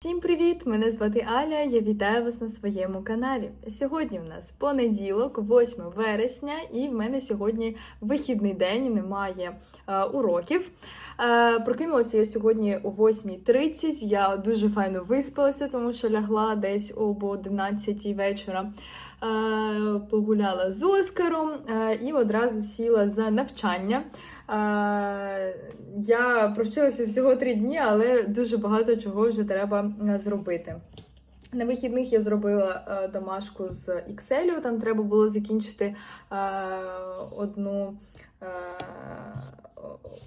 Всім привіт! Мене звати Аля. Я вітаю вас на своєму каналі. Сьогодні в нас понеділок, 8 вересня, і в мене сьогодні вихідний день, немає е, уроків. Е, прокинулася я сьогодні о 8.30. Я дуже файно виспалася, тому що лягла десь об 11 вечора. Е, погуляла з Оскаром е, і одразу сіла за навчання. Е, Я провчилася всього три дні, але дуже багато чого вже треба зробити. На вихідних я зробила домашку з Excel, там треба було закінчити одну,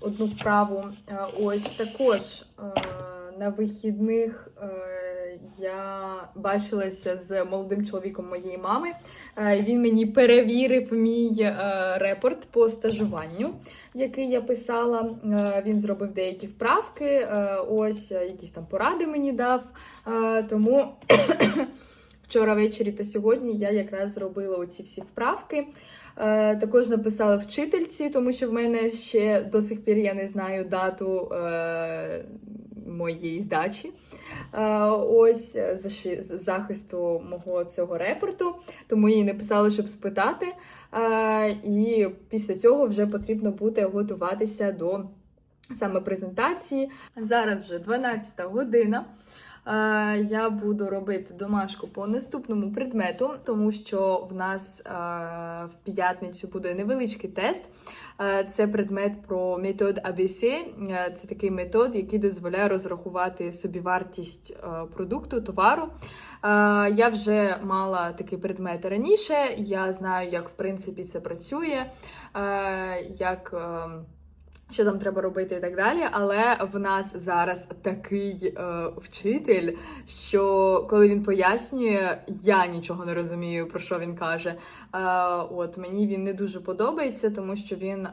одну вправу. Ось також на вихідних я бачилася з молодим чоловіком моєї мами. Е, він мені перевірив мій е, репорт по стажуванню який я писала. Е, Він зробив деякі вправки, ось якісь там поради мені дав. Тому вчора ввечері та сьогодні я якраз зробила оці всі вправки. Також написала вчительці, тому що в мене ще до сих пір я не знаю дату моєї здачі. Е, Ось з захисту мого цього репорту, тому їй написала, щоб спитати. Е, І після цього вже потрібно буде готуватися до саме презентації. Зараз вже 12 година. Е, Я буду робити домашку по наступному предмету, тому що в нас е, в п'ятницю буде невеличкий тест. Е, Це предмет про метод ABC. Це такий метод, який дозволяє розрахувати собівартість е, продукту, товару. Я вже мала такий предмет раніше. Я знаю, як в принципі це працює, як. Що там треба робити і так далі. Але в нас зараз такий е, вчитель, що коли він пояснює, я нічого не розумію, про що він каже. Е, от мені він не дуже подобається, тому що він, е,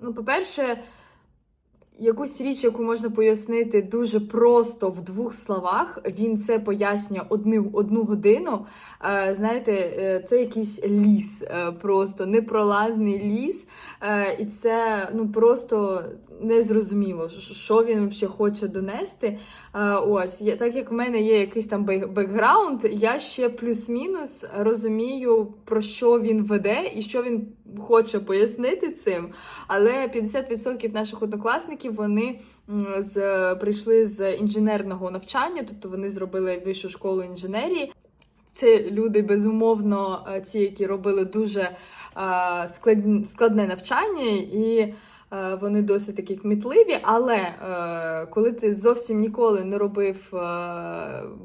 ну, по-перше, якусь річ, яку можна пояснити дуже просто в двох словах, він це пояснює одну, одну годину. Е, знаєте, е, це якийсь ліс, е, просто непролазний ліс. І це ну просто незрозуміло, що- він взагалі хоче донести. Ось, так як в мене є якийсь там бек- бекграунд, я ще плюс-мінус розумію, про що він веде і що він хоче пояснити цим. Але 50% наших однокласників вони з, прийшли з інженерного навчання, тобто вони зробили вищу школу інженерії. Це люди, безумовно, е, ті, які робили дуже е, склад- складне навчання, і е, вони досить такі кмітливі. Але коли ти зовсім ніколи не робив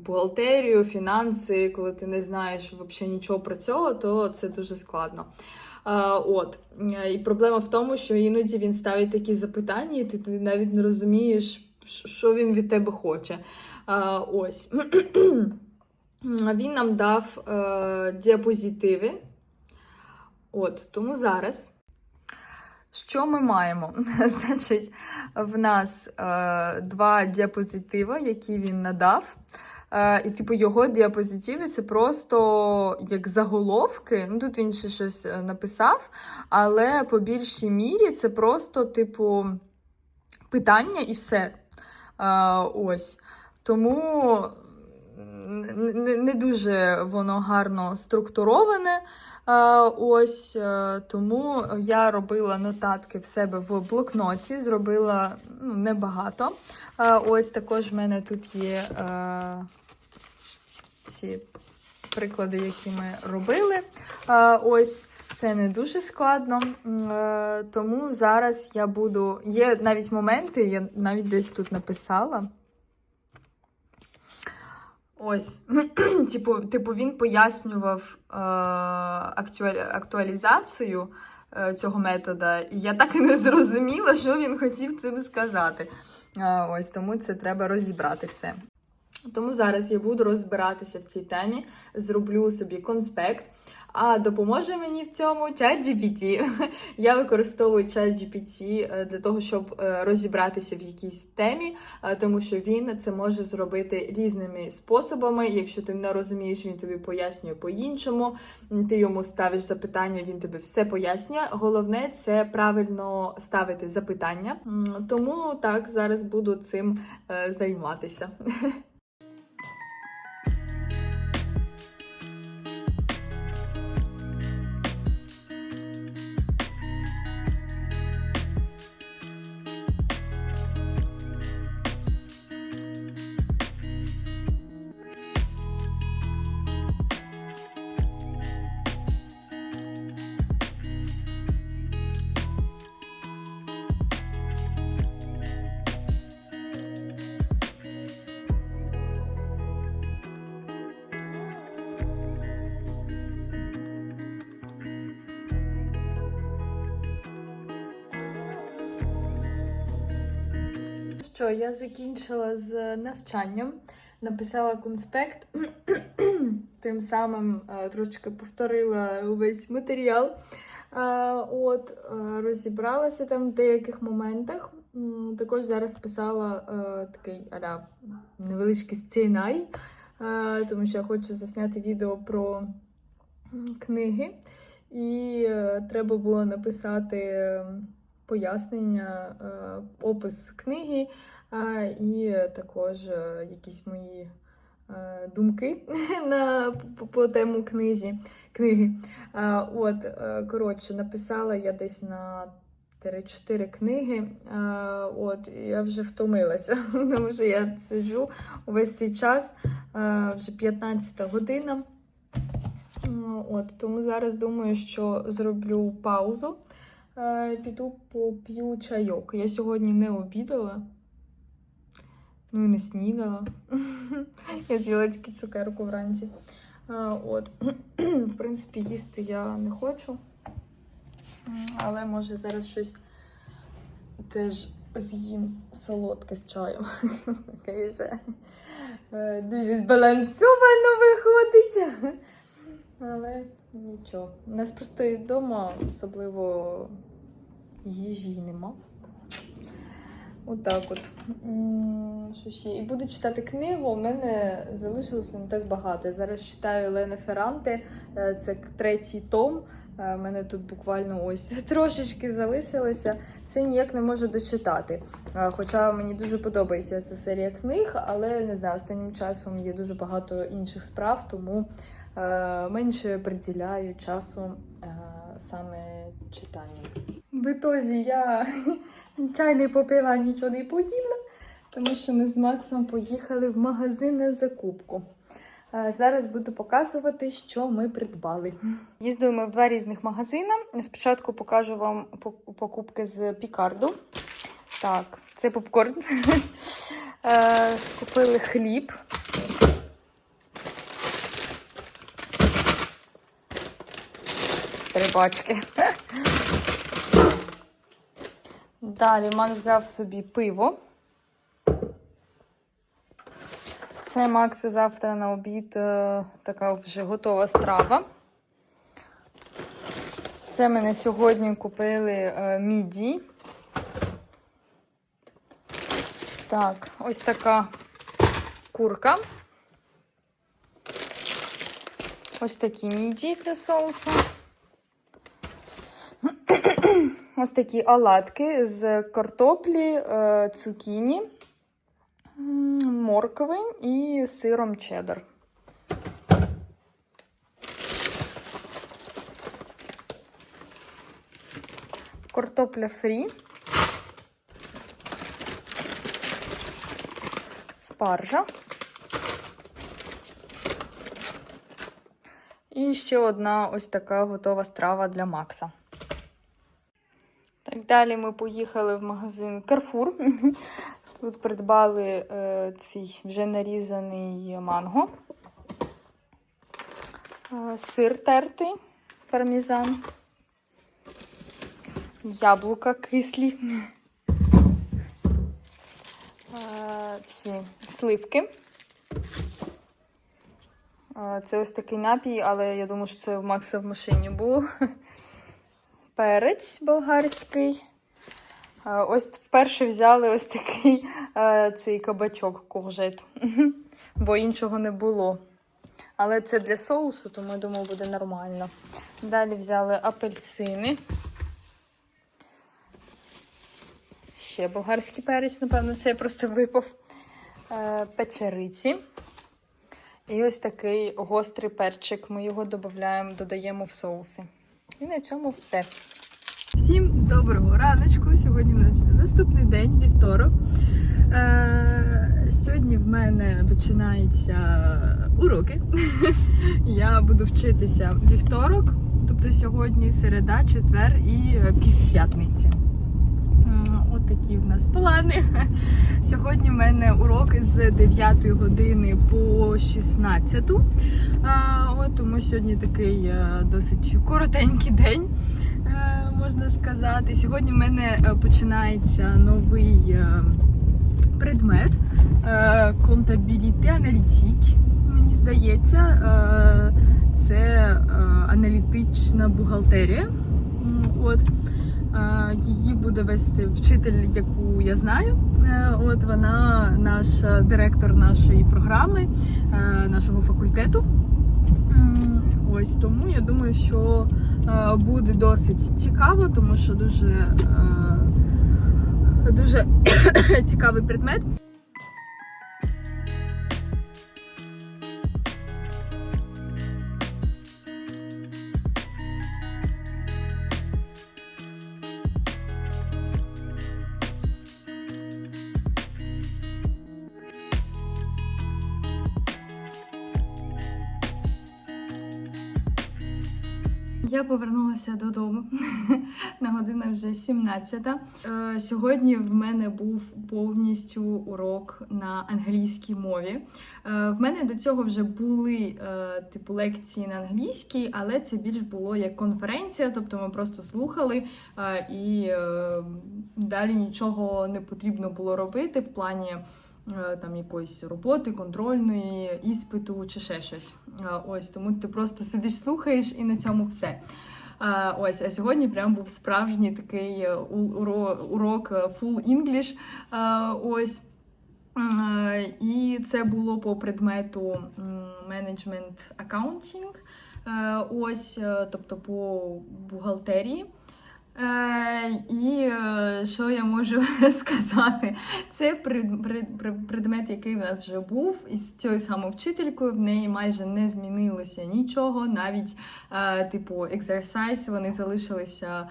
бухгалтерію, фінанси, коли ти не знаєш взагалі нічого про цього, то це дуже складно. От і проблема в тому, що іноді він ставить такі запитання, і ти, навіть не розумієш, що він від тебе хоче. Ось. Він нам дав е, діапозитиви. От, тому зараз. Що ми маємо? Значить, в нас е, два діапозитиви, які він надав. Е, і, типу, його діапозитиви це просто як заголовки. Ну, тут він ще щось е, написав, але по більшій мірі це просто, типу, питання і все. Е, ось. Тому не, дуже воно гарно структуроване. Ось е, тому я робила нотатки в себе в блокноті, зробила ну, небагато. Ось також в мене тут є е, ці приклади, які ми робили. Ось це не дуже складно. Е, Тому зараз я буду. Є навіть моменти, я навіть десь тут написала. Ось, типу, типу, він пояснював е, актуалі, актуалізацію е, цього метода, і я так і не зрозуміла, що він хотів цим сказати. Е, ось тому це треба розібрати все. Тому зараз я буду розбиратися в цій темі, зроблю собі конспект. А допоможе мені в цьому ChatGPT. Я використовую ChatGPT е, для того, щоб е, розібратися в якійсь темі, е, тому що він це може зробити різними способами. Якщо ти не розумієш, він тобі пояснює по-іншому. Ти йому ставиш запитання, він тобі все пояснює. Головне це правильно ставити запитання. Тому так зараз буду цим займатися. Що я закінчила з навчанням, написала конспект, тим самим е, трошки повторила увесь матеріал. Е, От, е, розібралася там в деяких моментах. Також зараз писала такий аля, невеличкий сценарій, тому що я хочу засняти відео про книги. І треба було написати пояснення, е, опис книги, е, і також е, якісь мої думки на, по, тему книзі, книги. От, коротше, написала я десь на 3-4 книги. От, я вже втомилася, тому що я сиджу увесь цей час, вже 15 година. От, тому зараз думаю, що зроблю паузу. Е, Піду поп'ю чайок. Я сьогодні не обідала. Ну і не снідала. Я з'їла тільки цукерку вранці. Е, От. В принципі, їсти я не хочу. Але може зараз щось теж з'їм солодке з чаєм. Вже е, дуже збалансовано виходить. Але нічого. У нас просто вдома особливо їжі й нема. Отак от. Що ще? І буду читати книгу. У мене залишилося не так багато. Я зараз читаю Елени Ферранте, е, це третій том. Е, У мене тут буквально ось трошечки залишилося. Все ніяк не можу дочитати. Е, Хоча мені дуже подобається ця серія книг, але не знаю, останнім часом є дуже багато інших справ, тому е, менше приділяю часу е, саме читанню. В ітозі я чай не попила, нічого не поїла, тому що ми з Максом поїхали в магазин на закупку. Зараз буду показувати, що ми придбали. Їздили ми в два різних магазини. Спочатку покажу вам покупки з Пікарду. Так, це попкорн. Е, Купили хліб. Три бачки. Далі Макс взяв собі пиво. Це Максу завтра на обід е, така вже готова страва. Це ми на сьогодні купили е, міді. Так, ось така курка. Ось такі міді для соусу. Ось такі оладки з картоплі, е, цукіні, моркви і сиром чеддер. Картопля фрі. Спаржа. І ще одна ось така готова страва для Макса. Далі ми поїхали в магазин Carrefour. Тут придбали е, цей вже нарізаний манго, е, сир тертий, пармезан, яблука кислі, е, ці сливки, Це ось такий напій, але я думаю, що це в Макса в машині був. Перець болгарський. Ось вперше взяли ось такий цей кабачок куржет, бо іншого не було. Але це для соусу, тому я думаю, буде нормально. Далі взяли апельсини. Ще болгарський перець, напевно, це я просто випав. Е, Печериці. І ось такий гострий перчик. Ми його додаємо в соуси. І на цьому все. Всім доброго раночку. Сьогодні в нас наступний день, вівторок. Е, сьогодні в мене починаються уроки. Я буду вчитися вівторок, тобто сьогодні середа, четвер і півп'ятниці. Такі в нас плани. Сьогодні в мене уроки з 9 години по 16. От, тому сьогодні такий е, досить коротенький день, е, можна сказати. Сьогодні в мене е, починається новий предмет контабіліти аналітик. Мені здається, це аналітична бухгалтерія. От. Е, Її буде вести вчитель, яку я знаю. Е, От вона наш директор нашої програми, е, нашого факультету. Ось тому я думаю, що буде досить цікаво, тому що дуже, дуже цікавий предмет. Я повернулася додому. На година вже 17. Е, Сьогодні в мене був повністю урок на англійській мові. Е, В мене до цього вже були е, типу лекції на англійській, але це більш було як конференція, тобто ми просто слухали е, і далі нічого не потрібно було робити в плані там якоїсь роботи, контрольної, іспиту чи ще щось. Е, Ось тому ти просто сидиш, слухаєш і на цьому все. Е, Ось, а сьогодні прям був справжній такий е, урок е, full English. Е, Ось. Е, І це було по предмету менеджмент аккаунтінг. Ось, е, тобто по бухгалтерії. Е, І е, що я можу сказати? Це пред- пред- пред- предмет, який в нас вже був, і з цією самою вчителькою в неї майже не змінилося нічого. Навіть е, типу ексерсайз вони залишилися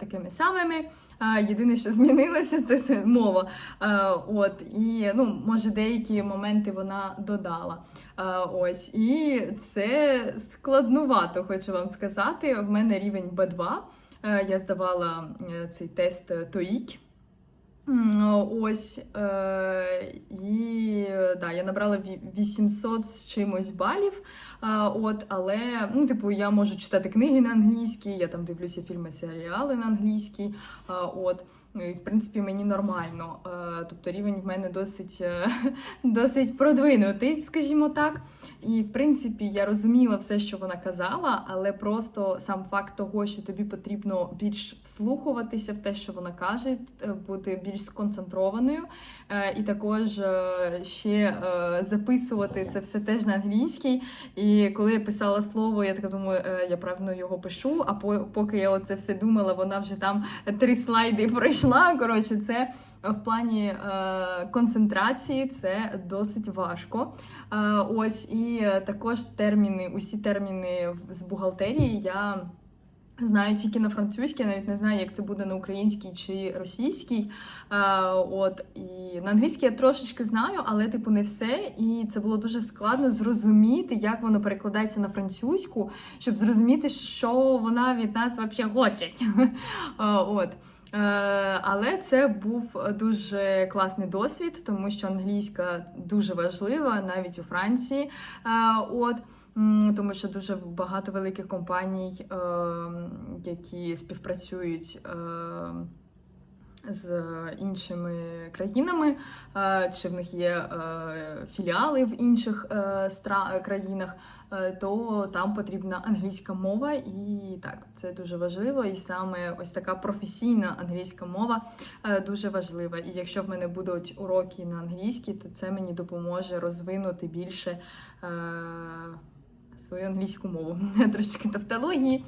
такими самими. Єдине, що змінилося, це, мова. От і ну, може деякі моменти вона додала. Ось і це складнувато, хочу вам сказати. В мене рівень Б2. Е, Я здавала е, цей тест TOEIC. Ось е, і да, я набрала 800 з чимось балів. От, але ну, типу, я можу читати книги на англійській, я там дивлюся фільми, серіали на англійській. От, і, в принципі, мені нормально. Тобто рівень в мене досить, е, досить продвинутий, скажімо так. І в принципі я розуміла все, що вона казала, але просто сам факт того, що тобі потрібно більш вслухуватися в те, що вона каже, е, бути більш сконцентрованою, е, і також ще записувати це все теж на англійській. І коли я писала слово, я така думаю, е, я правильно його пишу. А по- поки я оце все думала, вона вже там три слайди пройшла. Коротше, це. В плані е, концентрації це досить важко. Е, ось і також терміни, усі терміни з бухгалтерії я знаю тільки на французькій, навіть не знаю, як це буде на українській чи російській. Е, от і на англійській я трошечки знаю, але типу не все. І це було дуже складно зрозуміти, як воно перекладається на французьку, щоб зрозуміти, що вона від нас взагалі хоче. Е, От. Е, Але це був дуже класний досвід, тому що англійська дуже важлива навіть у Франції. От. Тому що дуже багато великих компаній, е, які співпрацюють е, з іншими країнами, е, чи в них є філіали в інших країнах, то там потрібна англійська мова, і так, це дуже важливо. І саме ось така професійна англійська мова дуже важлива. І якщо в мене будуть уроки на англійській, то це мені допоможе розвинути більше. Свою англійську мову, трошки тавтології.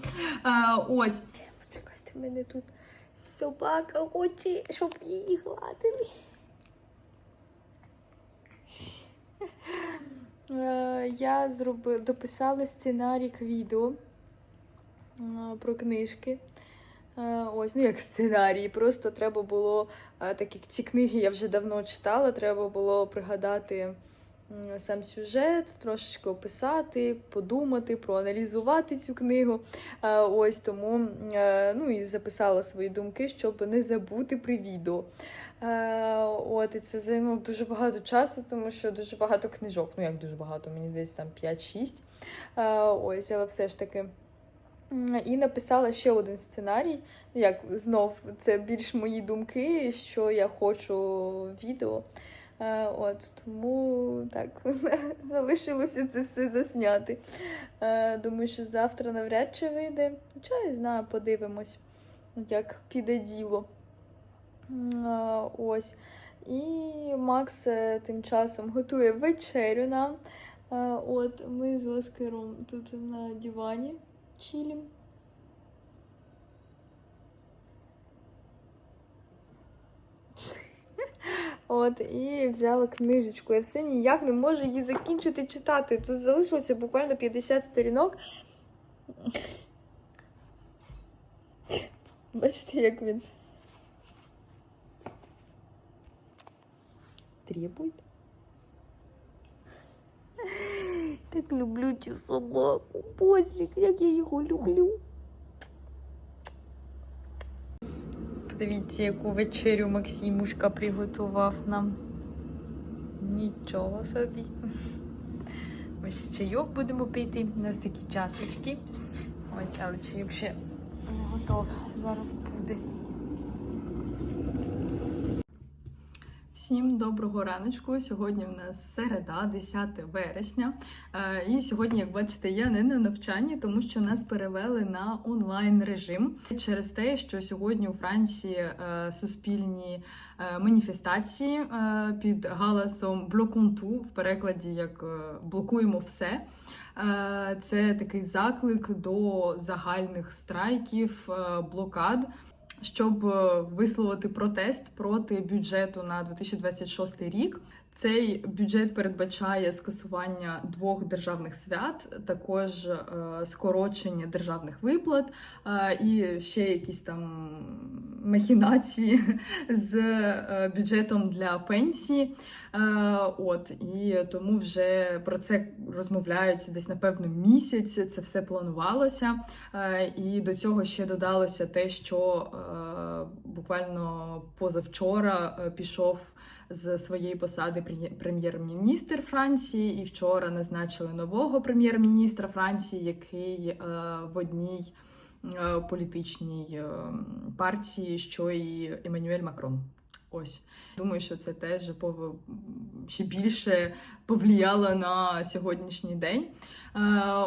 Е, ось Почекайте, мене тут собака хоче, щоб її гладили. Е, Я зробила, дописала сценарій к відео е, про книжки. Ось, ну як сценарій. Просто треба було, так як ці книги я вже давно читала, треба було пригадати сам сюжет, трошечки описати, подумати, проаналізувати цю книгу. Е, Ось тому е, ну, і записала свої думки, щоб не забути при відео. Е, От, і це займало дуже багато часу, тому що дуже багато книжок. Ну, як дуже багато, мені здається, там 5-6. Е, Ось, але все ж таки. І написала ще один сценарій. Як знов, це більш мої думки, що я хочу відео. Е, От тому так залишилося це все засняти. Е, Думаю, що завтра навряд чи вийде. Хоча я знаю, подивимось, як піде діло. Е, Ось. І Макс тим часом готує вечерю нам. От ми з Оскаром тут на дивані чилім. От, і взяла книжечку. Я все ніяк не можу її закінчити читати. Тут залишилося буквально 50 сторінок. Бачите, як він. Требує. Так люблю цю собаку. Боже, як я його люблю. Подивіться, яку вечерю Максимушка приготував нам. Нічого собі. Ми ще чайок будемо пити. У нас такі чашечки. Ось, але чайок ще готов. Зараз буде. Всім доброго раночку. Сьогодні в нас середа, 10 вересня. Е, І сьогодні, як бачите, я не на навчанні, тому що нас перевели на онлайн режим через те, що сьогодні у Франції е, суспільні е, маніфестації під галасом блоконту в перекладі як блокуємо все. Це такий заклик до загальних страйків, блокад щоб е, висловити протест проти бюджету на 2026 рік. Цей бюджет передбачає скасування двох державних свят, також е, скорочення державних виплат е, і ще якісь там махінації з бюджетом для пенсії. Е, От і тому вже про це розмовляють десь напевно місяць. Це все планувалося. Е, І до цього ще додалося те, що е, буквально позавчора пішов з своєї посади прем'єр-міністр Франції, і вчора назначили нового прем'єр-міністра Франції, який в одній політичній е, партії, що і Еммануель Макрон. Ось думаю, що це теж пов... ще більше повлияло на сьогоднішній день. Е,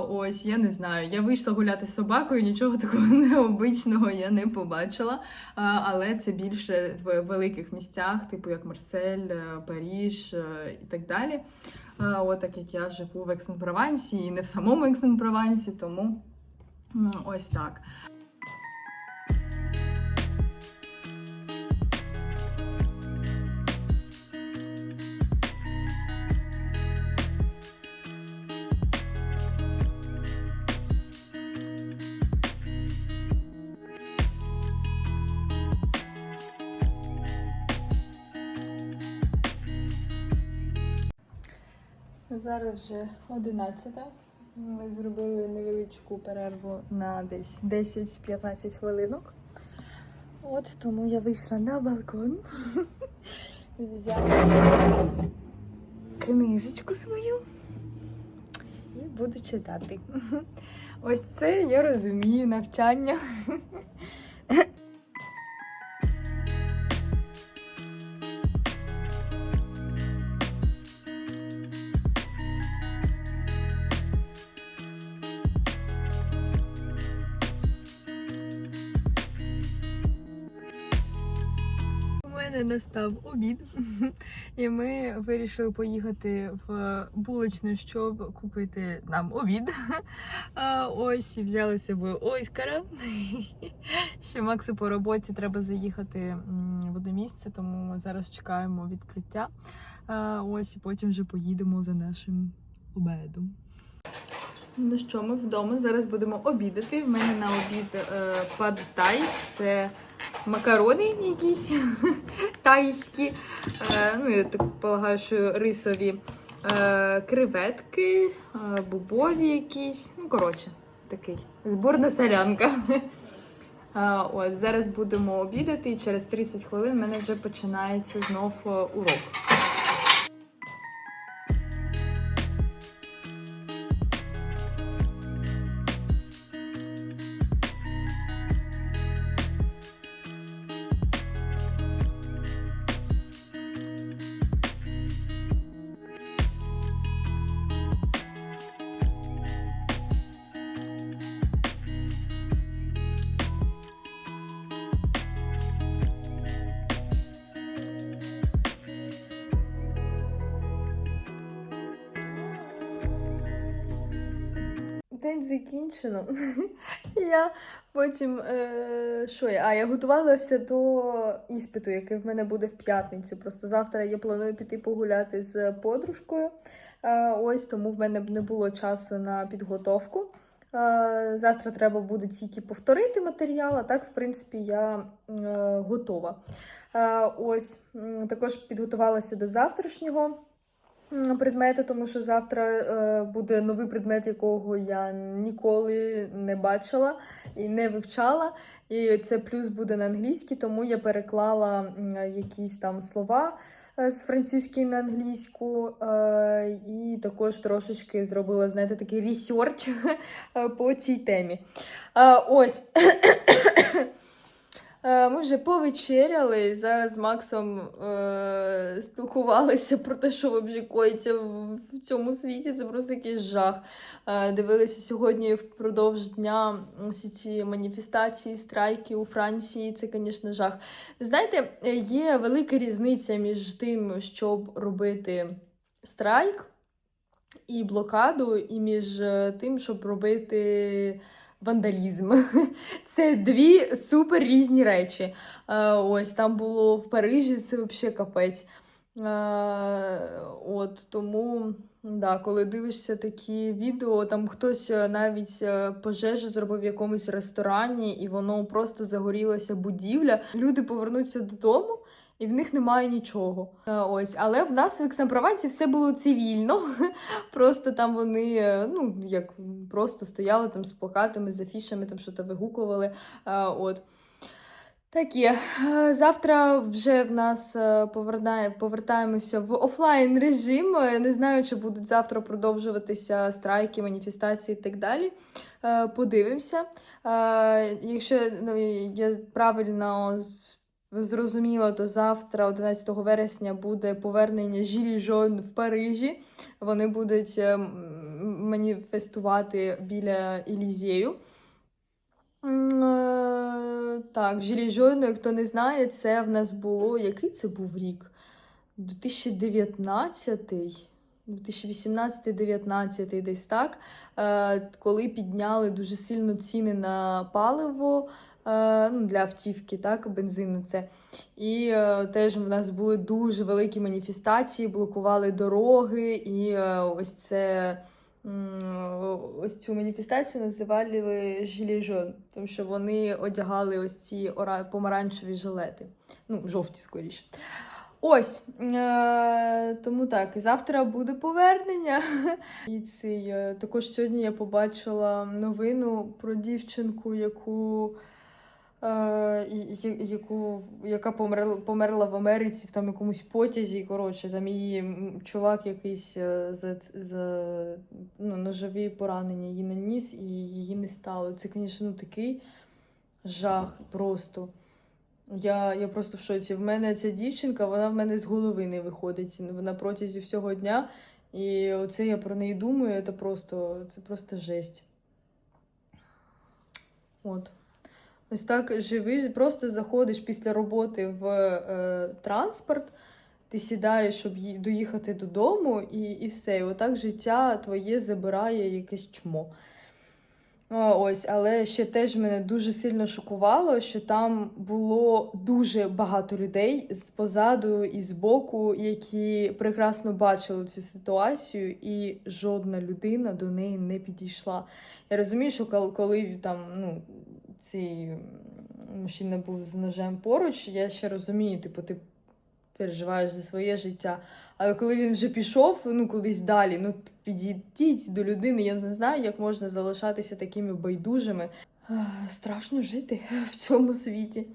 ось я не знаю. Я вийшла гуляти з собакою, нічого такого необичного я не побачила. Е, але це більше в великих місцях, типу як Марсель, е, Паріж і так далі. От так як я живу в Екс-en-Провансі і не в самому Екс-en-Провансі, тому ось так. Зараз вже 11. Ми зробили невеличку перерву на десь 10-15 хвилинок. От тому я вийшла на балкон, взяла книжечку свою і буду читати. Ось це я розумію навчання. настав обід, і ми вирішили поїхати в булочну, щоб купити нам обід. Ось взяли з собою Оскара. Ще Максу по роботі треба заїхати в одне місце, тому ми зараз чекаємо відкриття. Ось і потім вже поїдемо за нашим обедом. Ну що, ми вдома зараз будемо обідати. В мене на обід е, пад. Це макарони якісь тайські. Е, ну, я так полагаю, що рисові е, креветки, е, бубові якісь. Ну, коротше, такий зборна солянка. Е, От, зараз будемо обідати, і через 30 хвилин в мене вже починається знов урок. День закінчено. Я потім е, що я? А я готувалася до іспиту, який в мене буде в п'ятницю. Просто завтра я планую піти погуляти з подружкою. Е, ось тому в мене не було часу на підготовку. Е, завтра треба буде тільки повторити матеріал, а так, в принципі, я е, готова. Е, ось також підготувалася до завтрашнього м, предмету, тому що завтра е, буде новий предмет, якого я ніколи не бачила і не вивчала. І це плюс буде на англійській, тому я переклала якісь там слова е, з французької на англійську, е, і також трошечки зробила, знаєте, такий ресерч по цій темі. Ось. Е, Ми вже повечеряли. Зараз з Максом е, спілкувалися про те, що взагалі коїться в цьому світі. Це просто якийсь жах. Е, дивилися сьогодні впродовж дня всі ці маніфестації, страйки у Франції. Це, звісно, жах. Знаєте, є велика різниця між тим, щоб робити страйк і блокаду, і між е, тим, щоб робити вандалізм. Це дві супер різні речі. Е, Ось там було в Парижі, це взагалі капець. Е, От тому, да, коли дивишся такі відео, там хтось е, навіть пожежу зробив в якомусь ресторані, і воно просто загорілася будівля. Люди повернуться додому. І в них немає нічого. Е, Ось, але в нас в Іксан-Провансі все було цивільно. Просто там вони, е, ну, як просто стояли там з плакатами, з афішами, там щось вигукували. Е, От. Таке. Е, Завтра вже в нас повертає, повертаємося в офлайн режим. Не знаю, чи будуть завтра продовжуватися страйки, маніфестації і так далі. Подивимося. Якщо ну, я правильно з- зрозуміла, то завтра, 11 вересня, буде повернення Жилі Жон в Парижі. Вони будуть е, маніфестувати біля Елізею. Е, Так, Жилі Жон, хто не знає, це в нас було. Який це був рік? 2019 2018-19 десь так, е, коли підняли дуже сильно ціни на паливо ну, для автівки, так, бензину це. І е, теж в нас були дуже великі маніфестації, блокували дороги, і е, ось це. Ось цю маніфестацію називали жиліжон, тому що вони одягали ось ці помаранчеві жилети. Ну, жовті скоріше. Ось. Е- тому так, завтра буде повернення. І цей, е, також сьогодні я побачила новину про дівчинку, яку. Е, яку, яка померла, померла в Америці в там якомусь потязі. Коротше, там її чувак якийсь е, за, за ну, ножові поранення її наніс, і її не стало. Це, звісно, ну, такий жах просто. Я, я просто в шоці. В мене ця дівчинка, вона в мене з голови не виходить на протязі всього дня. І оце я про неї думаю, це просто, це просто жесть. От. Ось так живи, просто заходиш після роботи в е, транспорт, ти сідаєш, щоб доїхати додому, і, і все. І отак життя твоє забирає якесь чмо. Ось, але ще теж мене дуже сильно шокувало, що там було дуже багато людей з позаду і з боку, які прекрасно бачили цю ситуацію, і жодна людина до неї не підійшла. Я розумію, що кол- коли там ну, цей мужчина був з ножем поруч, я ще розумію, типу, ти переживаєш за своє життя. Але коли він вже пішов, ну кудись далі, ну підійдіть до людини, я не знаю, як можна залишатися такими байдужими. Страшно жити в цьому світі.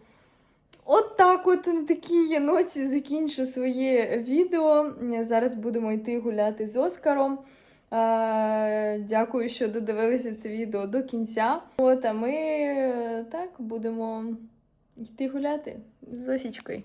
От так от на такій я ноті закінчу своє відео. Зараз будемо йти гуляти з Оскаром. Дякую, що додивилися це відео до кінця. От, а ми е, так будемо йти гуляти з Осічкою.